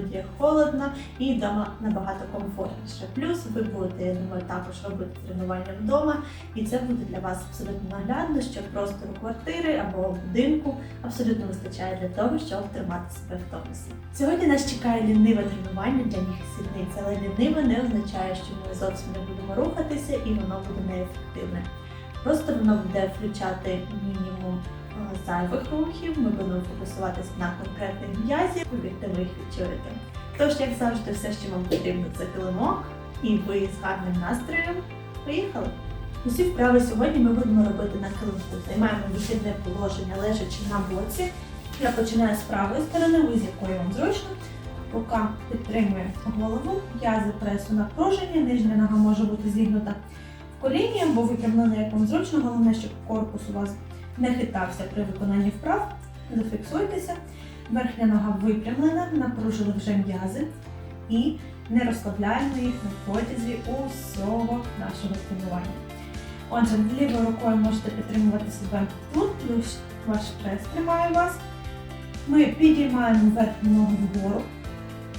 тут є холодно і вдома набагато комфортніше. Плюс ви будете, я думаю, також робити тренування вдома, і це буде для вас абсолютно наглядно, що простору квартири або будинку абсолютно вистачає для того, щоб тримати себе в тонусі. Сьогодні нас чекає ліниве тренування для ніг сідниць, але ліниве не означає, що ми зовсім не будемо рухатися і воно буде неефективне. Просто воно буде включати мінімум зайвих рухів, ми будемо фокусуватися на конкретних м'язів, повірте, ви їх відчуєте. Тож, як завжди, все, що вам потрібно, це килимок, і ви з гарним настроєм поїхали. Усі вправи сьогодні ми будемо робити на килимку. Займаємо вихідне положення, лежачи на боці. Я починаю з правої сторони, ви з якої вам зручно. Рука підтримує голову, м'язи пресу напружені, нижня нога може бути зігнута в коліні або випрямлена, як вам зручно. Головне, щоб корпус у вас не хитався при виконанні вправ. Зафіксуйтеся. Верхня нога випрямлена, напружили вже м'язи і не розслабляємо їх на протязі усього нашого тренування. Отже, лівою рукою можете підтримувати себе тут, плюс ваш прес тримає вас. Ми підіймаємо верхню ногу вгору,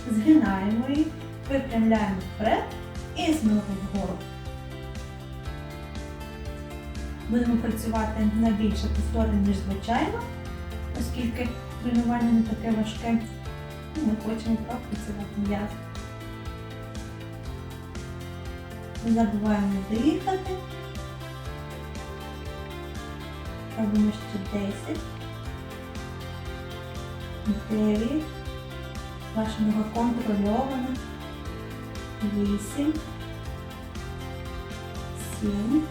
згинаємо її, випрямляємо вперед і знову вгору. Будемо працювати на більше повтори, ніж звичайно, оскільки тренування не таке важке. Ми хочемо пропрацювати м'яз. Не забуваємо дихати. Робимо ще 10. 9. Ваша нога контрольована. 8. 7.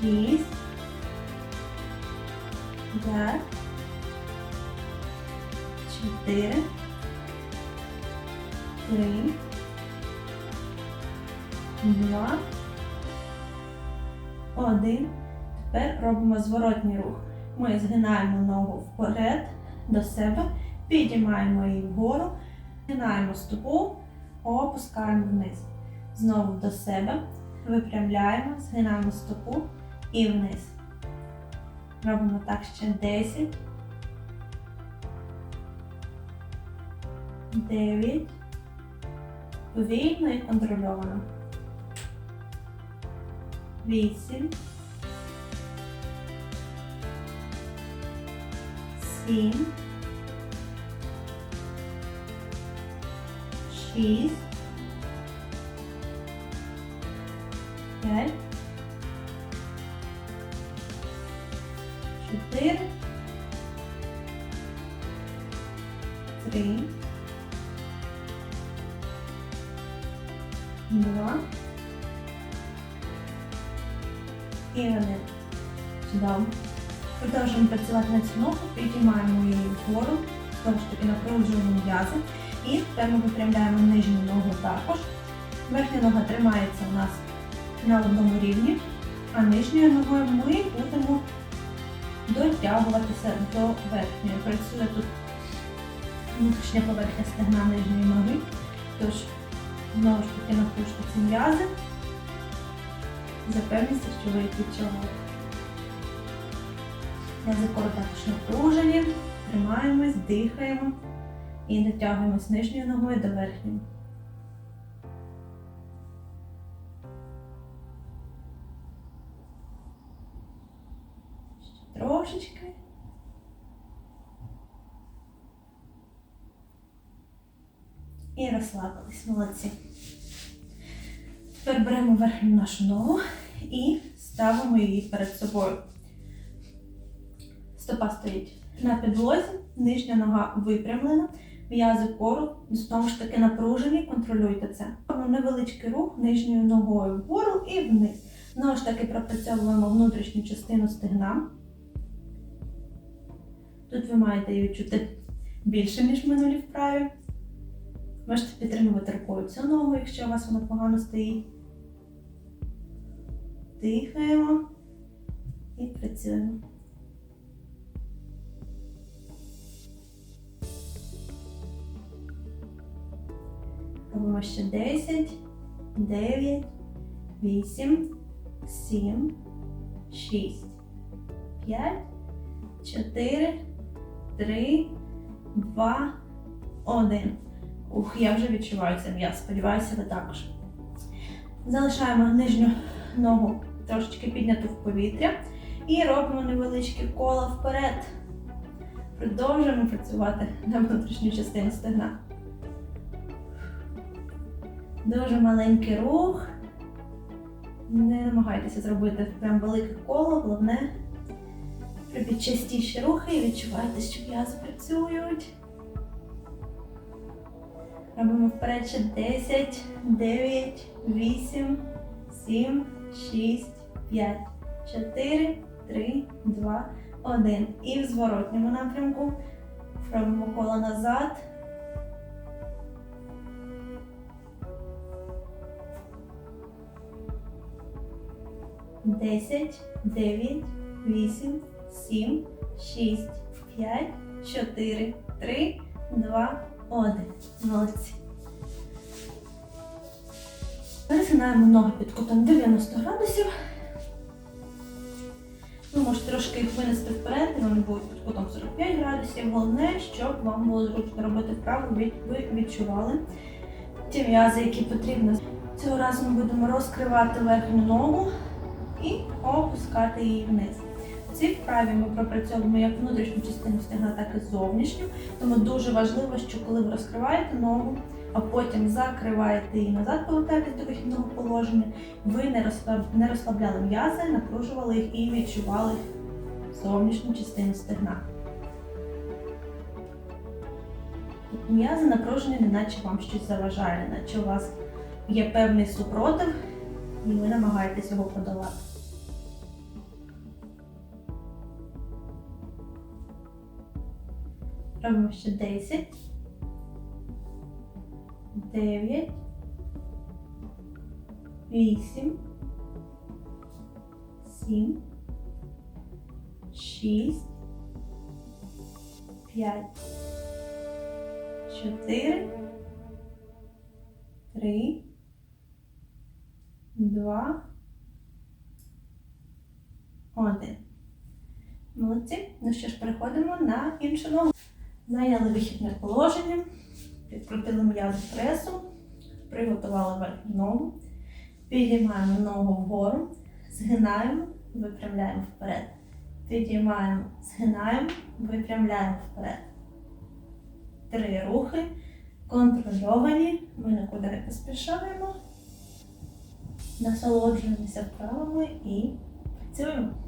6. 5. 4. 3. 2. 1. Тепер робимо зворотній рух. Ми згинаємо ногу вперед до себе, підіймаємо її вгору, згинаємо стопу, опускаємо вниз. Знову до себе, випрямляємо, згинаємо стопу і вниз. Робимо так ще 10. 9. Повільно і контрольовано. 8. 7. 6. 5. Три. Два. І один. Чудово. Продовжуємо працювати на цю ногу, підіймаємо її вгору, знову ж таки напружуємо м'язи. І тепер ми випрямляємо нижню ногу також. Верхня нога тримається у нас на одному рівні, а нижньою ногою ми будемо дотягуватися до верхньої. Працює тут внутрішня поверхня стегна нижньої ноги. Тож, знову ж таки, напружте ці м'язи. Запевніться, що ви відчували. відчуваєте. Також напружені, тримаємось, дихаємо і дотягуємось нижньою ногою до верхньої. Розслабились, молодці. Тепер беремо верхню нашу ногу і ставимо її перед собою. Стопа стоїть на підлозі, нижня нога випрямлена, м'язи кору, знову ж таки напружені, контролюйте це. Робимо невеличкий рух нижньою ногою вгору і вниз. Знову ж таки пропрацьовуємо внутрішню частину стегна. Тут ви маєте її чути більше, ніж в минулій вправі. Можете підтримувати рукою цю ногу, якщо у вас вона погано стоїть. Дихаємо і працюємо. Робимо ще 10, 9, 8, 7, 6, 5, 4, 3, 2, один. Ух, я вже відчуваю це м'яз. Сподіваюся, ви також. Залишаємо нижню ногу трошечки підняту в повітря і робимо невеличкі кола вперед. Продовжуємо працювати на внутрішню частину стегна. Дуже маленький рух. Не намагайтеся зробити прям велике коло, головне робіть частіші рухи і відчувайте, що м'язи працюють. Робимо вперед ще 10, 9, 8, 7, 6, 5, 4, 3, 2, 1. І в зворотньому напрямку робимо коло назад. Десять, дев'ять, вісім, сім, шість, п'ять, чотири, три, два, один. Молодці. Пересинаємо ноги під кутом 90 градусів. Ви можете трошки їх винести вперед, і вони будуть під кутом 45 градусів. Головне, щоб вам було зручно робити вправу, ви ви відчували ті м'язи, які потрібно. Цього разу ми будемо розкривати верхню ногу і опускати її вниз. В цій вправі ми пропрацьовуємо як внутрішню частину стегна, так і зовнішню. Тому дуже важливо, що коли ви розкриваєте ногу, а потім закриваєте її назад, повертаєтесь до вихідного положення, ви не розслаб- не розслабляли м'язи, напружували їх і відчували зовнішню частину стегна. М'язи напружені, неначе вам щось заважає, неначе у вас є певний супротив, і ви намагаєтесь його подолати. Робимо ще 10, 9, 8, 7, 6, 5, 4, 3, 2, 1. Молодці. Ну що ж, переходимо на іншу ногу. Зайняли вихідне положення, підкрутили м'язи пресу, приготували верхню ногу, підіймаємо ногу вгору, згинаємо, випрямляємо вперед. Підіймаємо, згинаємо, випрямляємо вперед. Три рухи контрольовані. Ми нікуди не поспішаємо. Насолоджуємося вправами і працюємо.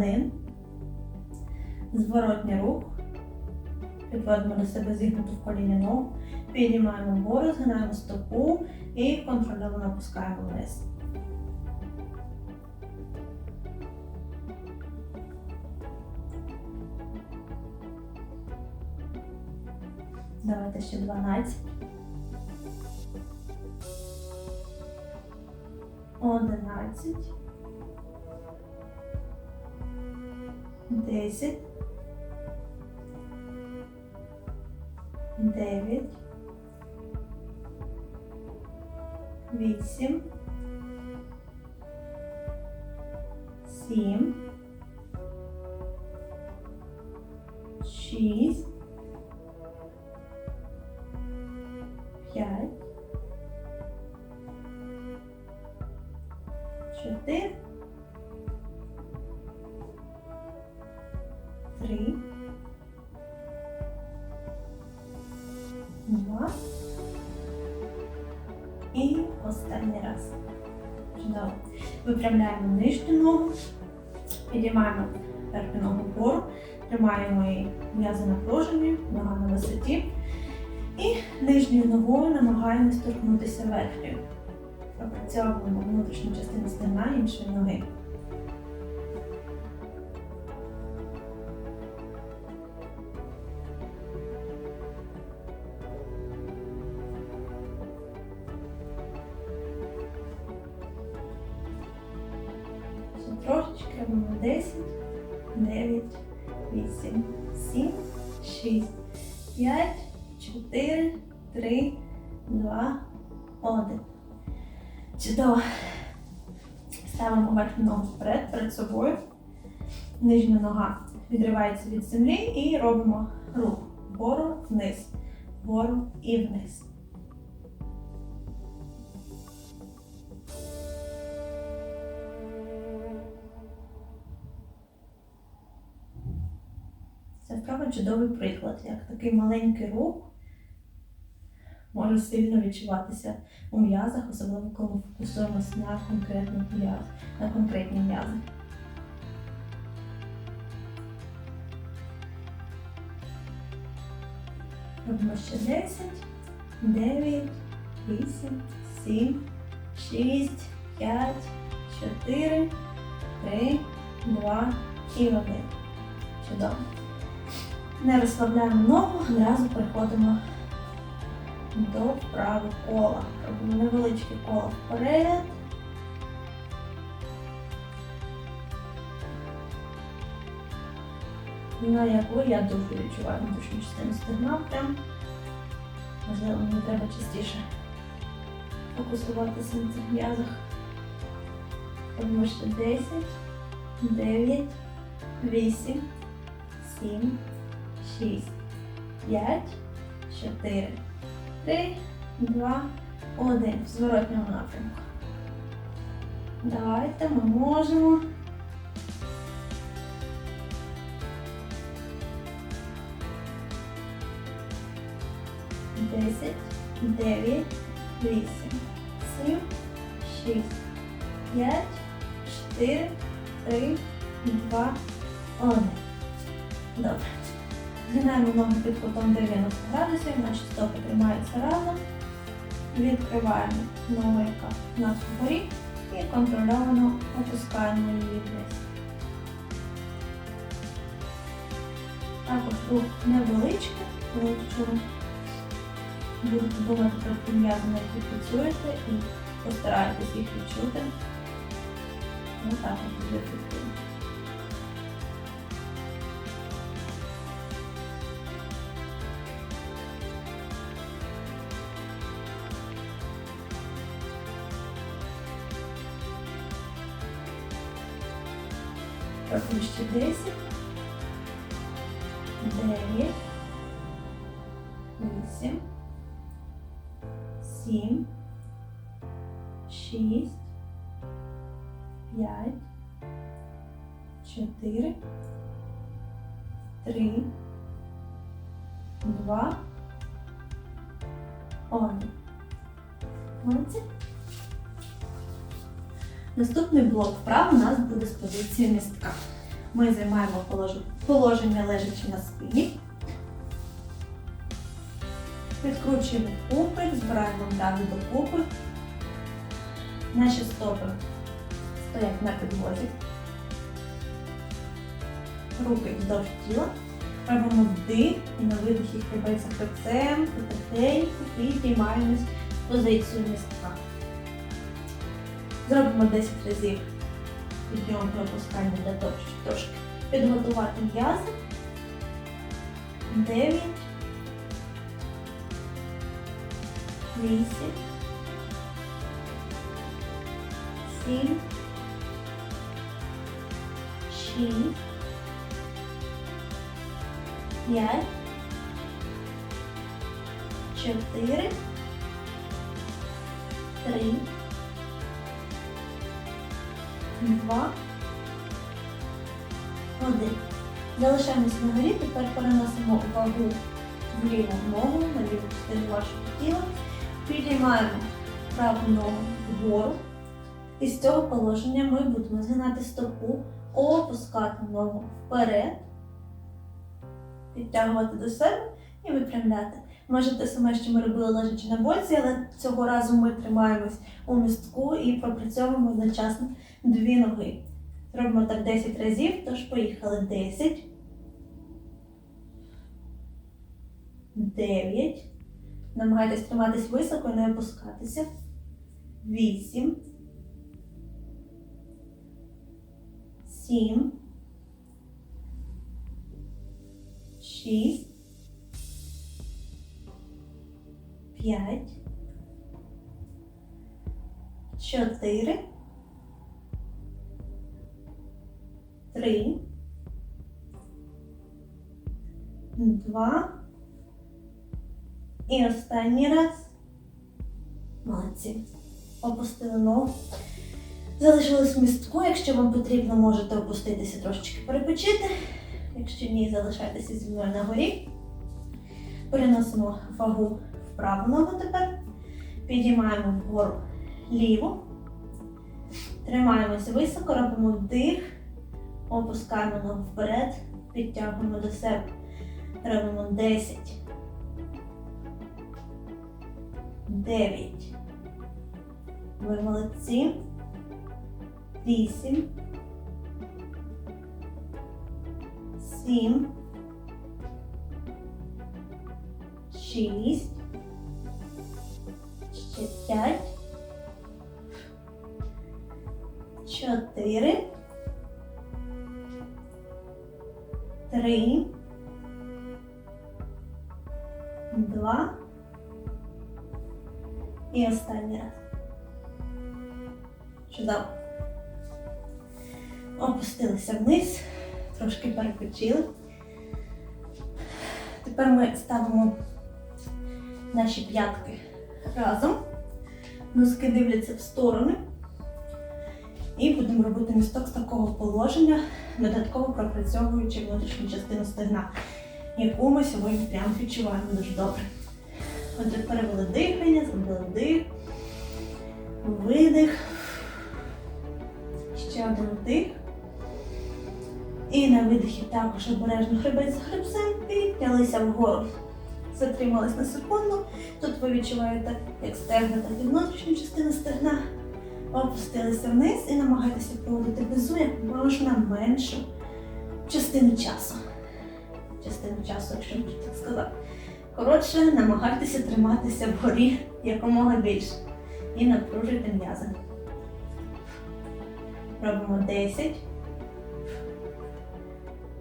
один. Зворотній рух. Підводимо до себе зігнуту в коліні ногу. Піднімаємо вгору, згинаємо стопу і контрольовано опускаємо вниз. Давайте ще 12. 11. 10, 9, 8, 7, 6, 5, 4, Випрямляємо нижню ногу, підіймаємо верхню ногу вгору, тримаємо її м'язи напружені, нога на висоті. І нижньою ногою намагаємось торкнутися верхньою. Пропрацьовуємо внутрішню частину стегна іншої ноги. Робимо 10, 9, 8, 7, 6, 5, 4, 3, 2, 1. Чудово. Ставимо верхню ногу вперед, перед собою. Нижня нога відривається від землі і робимо рух вгору, вниз, вгору і вниз. Це вправа чудовий приклад, як такий маленький рух може сильно відчуватися у м'язах, особливо коли фокусуємося на конкретних м'яз, на конкретні м'язи. Робимо ще 10, 9, 8, 7, 6, 5, 4, 3, 2 і 1. Чудово. Не розслабляємо ногу, одразу переходимо до вправи кола. Робимо невеличке коло вперед. На яку я дуже відчуваю внутрішню частину стегна прям. Можливо, мені треба частіше фокусуватися на цих м'язах. Робимо ще 10, 9, 8, 7, 6, 5, 4, 3, 2, 1. В зворотньому напрямку. Давайте ми можемо. Десять, дев'ять, вісім, сім, шість, п'ять, чотири, три, два, один. Добре. Згинаємо ноги під кутом 90 градусів, наші стопи тримаються разом. Відкриваємо ногу, нас вгорі, і контрольовано опускаємо її вниз. Також рух невеличкий, але якщо будете про ті на які працюєте, і постарайтесь їх відчути, також буде ефективно. Робимо ще 10, 9, 8, 7, 6, 5, 4, 3, 2, 1. Молодці. Наступний блок вправ у нас буде з позиції містка. Ми займаємо положення лежачи на спині. Підкручуємо купи, збираємо м'язи до купи. Наші стопи стоять на підлозі. Руки вздовж тіла. Робимо вдих і на видихі хребець хребцем, потихеньку підіймаємось позицію містка. Зробимо 10 разів підйом і опускання для щоб трошки. Підготувати м'язи. 9, 8, 7, 6, 5, 4, 3, два, один. Залишаємося на горі, тепер переносимо увагу в ліву ногу, на ліву частину вашого тіла. Підіймаємо праву ногу вгору. І з цього положення ми будемо згинати стопу, опускати ногу вперед, підтягувати до себе і випрямляти. Може те саме, що ми робили лежачи на боці, але цього разу ми тримаємось у містку і пропрацьовуємо одночасно дві ноги. Робимо так 10 разів, тож поїхали 10. 9. Намагайтесь триматись високо і не опускатися. 8. сім, шість, п'ять, чотири, три, два. І останній раз. Молодці. Опустили ногу. Залишились містку. Якщо вам потрібно, можете опуститися трошечки перепочити. Якщо ні, залишайтеся зі мною на горі. Переносимо вагу праву ногу тепер. Підіймаємо вгору ліву. Тримаємося високо, робимо вдих. Опускаємо ногу вперед. Підтягуємо до себе. Робимо 10. 9. Ви молодці. 8. 7. 6. Ще 5. 4. 3. 2. І останній раз. Чудово. Опустилися вниз, трошки перепочили. Тепер ми ставимо наші п'ятки разом. Носки дивляться в сторони. І будемо робити місток з такого положення, додатково пропрацьовуючи внутрішню частину стегна, яку ми сьогодні прямо відчуваємо дуже добре. Отже, перевели дихання, зробили вдих, видих. Ще один вдих. І на видихі також обережно хребець за хребцем піднялися вгору. Затримались на секунду. Тут ви відчуваєте, як стегна, так і внутрішню частину стегна. Опустилися вниз і намагайтеся проводити безу як можна меншу частину часу. Частину часу, якщо можна так сказати. Коротше, намагайтеся триматися вгорі якомога більше. І напружуйте м'язи. Робимо 10,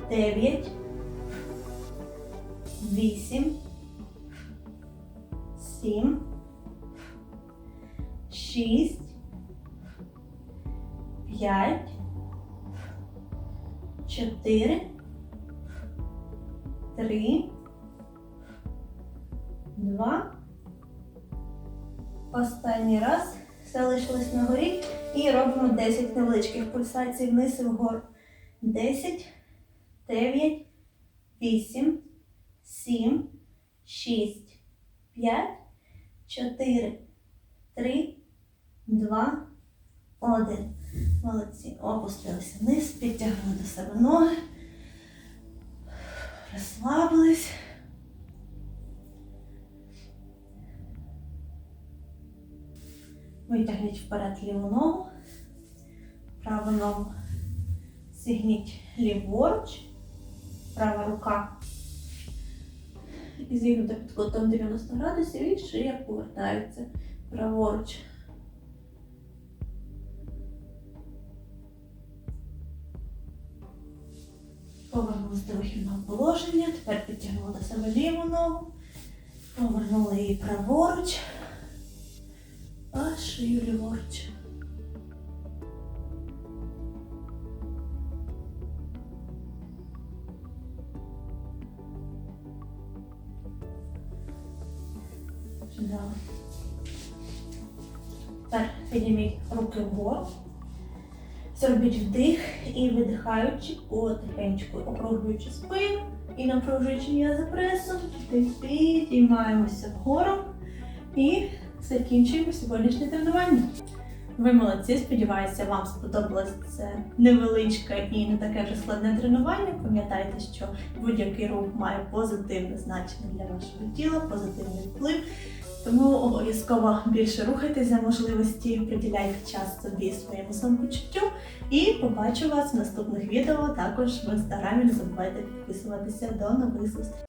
9, 8, 7, 6, 5, 4, 3, Два. Останній раз залишились на горі і робимо 10 невеличких пульсацій вниз і вгору. 10, 9, 8, 7, 6, 5, 4, 3, 2, 1. Молодці. Опустилися вниз, підтягнули до себе ноги. Розслабились. Витягніть вперед ліву ногу, праву ногу зігніть ліворуч, права рука і зігнута під кутом 90 градусів і шия повертається праворуч. Повернулися до вихідного положення, тепер підтягнули до себе ліву ногу, повернули її праворуч а шию ліворуч. Підніміть руки вгору. Зробіть вдих і видихаючи, потихеньку округлюючи спину і напружуючи м'язи пресу, підіймаємося вгору і закінчуємо сьогоднішнє тренування. Ви молодці, сподіваюся, вам сподобалось це невеличке і не таке вже складне тренування. Пам'ятайте, що будь-який рух має позитивне значення для вашого тіла, позитивний вплив. Тому обов'язково більше рухайтеся можливості, приділяйте час собі своєму самопочуттю. І побачу вас в наступних відео. Також в інстаграмі не забувайте підписуватися до нових зустрічей.